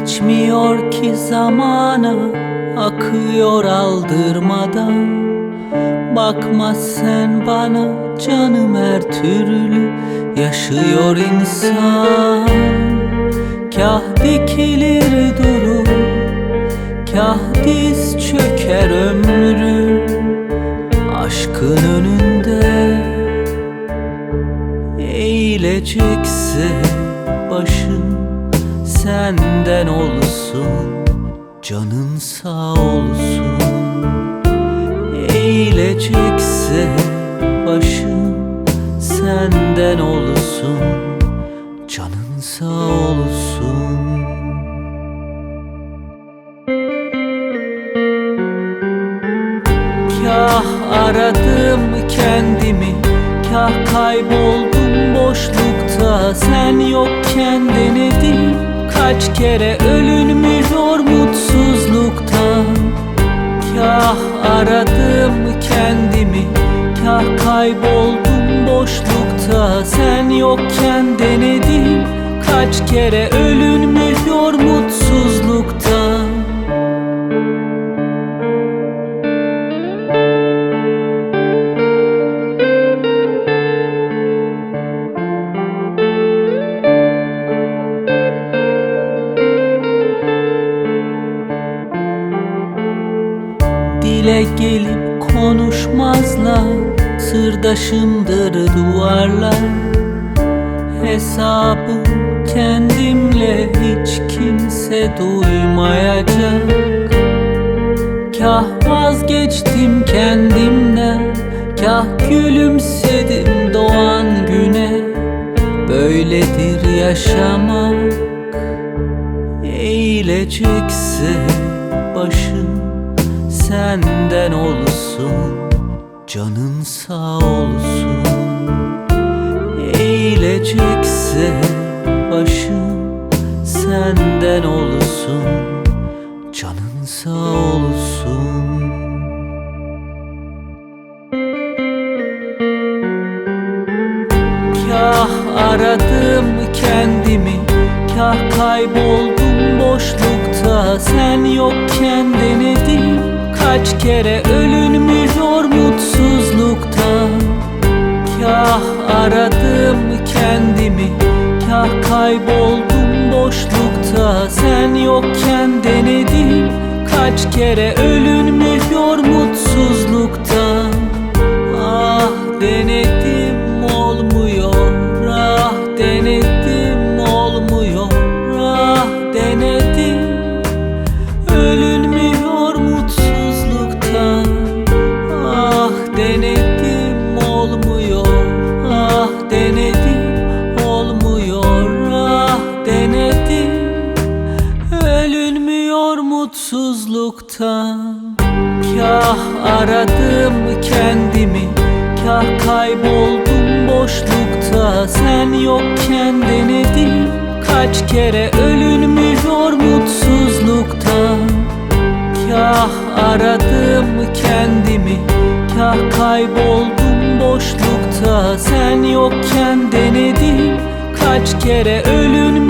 Geçmiyor ki zamana Akıyor aldırmadan. Bakma sen bana canım her türlü Yaşıyor insan. Kah dikilir durur Kah diz çöker ömrü Aşkın önünde. Eğilecekse başın senden olsun Canın sağ olsun. Eğilecekse başın senden olsun Canın sağ olsun. Kah aradım kendimi Kah kayboldum boşlukta. Sen yokken denedim Kaç kere ölünmüyor mutsuzluktan. Kah aradım kendimi Kah kayboldum boşlukta. Sen yokken denedim Kaç kere ölünmüyor Dile gelip konuşmazlar. Sırdaşımdır duvarlar. Hesabım kendimle hiç kimse duymayacak. Kah vazgeçtim kendimden Kah gülümsedim doğan güne. Böyledir yaşamak Eğilecekse başın senden olsun Canın sağ olsun. Eğilecekse başın senden olsun Canın sağ olsun. Kah aradım kendimi Kaç kere ölünmüyor mutsuzluktan. Kah aradım kendimi Kah kayboldum boşlukta. Sen yokken denedim Kaç kere ölünmüyor mutsuzluktan mutsuzluktan Kah aradım kendimi Kah kayboldum boşlukta. Sen yokken denedim Kaç kere ölünmüyor mutsuzluktan Kah aradım kendimi Kah kayboldum boşlukta. Sen yokken denedim Kaç kere ölünmüyor